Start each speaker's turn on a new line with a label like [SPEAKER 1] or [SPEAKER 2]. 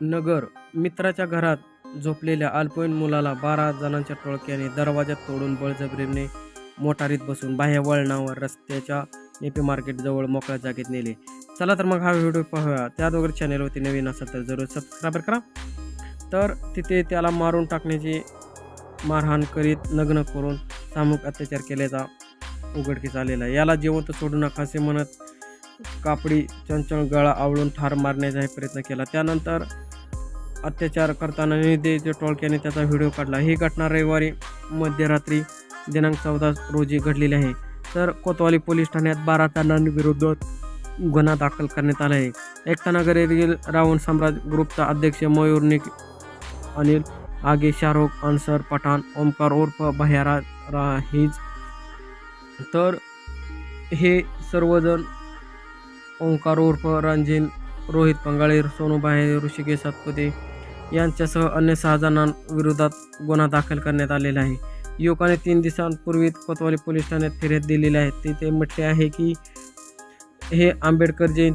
[SPEAKER 1] नगर. मित्राच्या घरात झोपलेल्या अल्पवयीन मुलाला बारा जणांच्या टोळक्याने दरवाजात तोडून बळजबरीने मोटारीत बसून बाह्य वळणावर रस्त्याच्या नेपी मार्केटजवळ मोकळ्या जागेत नेले. चला तर मग हा व्हिडिओ पाहूया. त्या दोघर चॅनेलवरती नवीन असेल तर जरूर सबस्क्राईब करा. तर तिथे त्याला मारून टाकण्याची मारहाण करीत नग्न करून सामूहिक अत्याचार केल्याचा उघडकीस आलेला आहे. याला जिवंत सोडू नका असे म्हणत कापडी चंचल गळा आवळून ठार मारण्याचाही प्रयत्न केला. त्यानंतर अत्याचार करताना निधी टोळक्याने त्याचा व्हिडिओ काढला. ही घटना रविवारी मध्यरात्री दिनांक चौदा रोजी घडलेली आहे. तर कोतवाली पोलीस ठाण्यात बारा जणांविरुद्ध गुन्हा दाखल करण्यात आला आहे. एकतानगर येथील रावण साम्राज्य ग्रुपचा अध्यक्ष मयूर निक अनिल आगे शाहरुख अन्सर पठाण ओमकार उर्फ भयारा राहीज. तर हे सर्वजण ओंकार उर्फ रंजीन रोहित पंगाळे सोनूबाई ऋषिकेश सातपुते यांच्यासह अन्य सहा जणांविरोधात गुन्हा दाखल करण्यात आलेला आहे. युवकाने तीन दिवसांपूर्वी कोतवाली पोलीस ठाण्यात फिर्याद दिलेली आहे. तिथे म्हटले आहे की हे आंबेडकर जयंती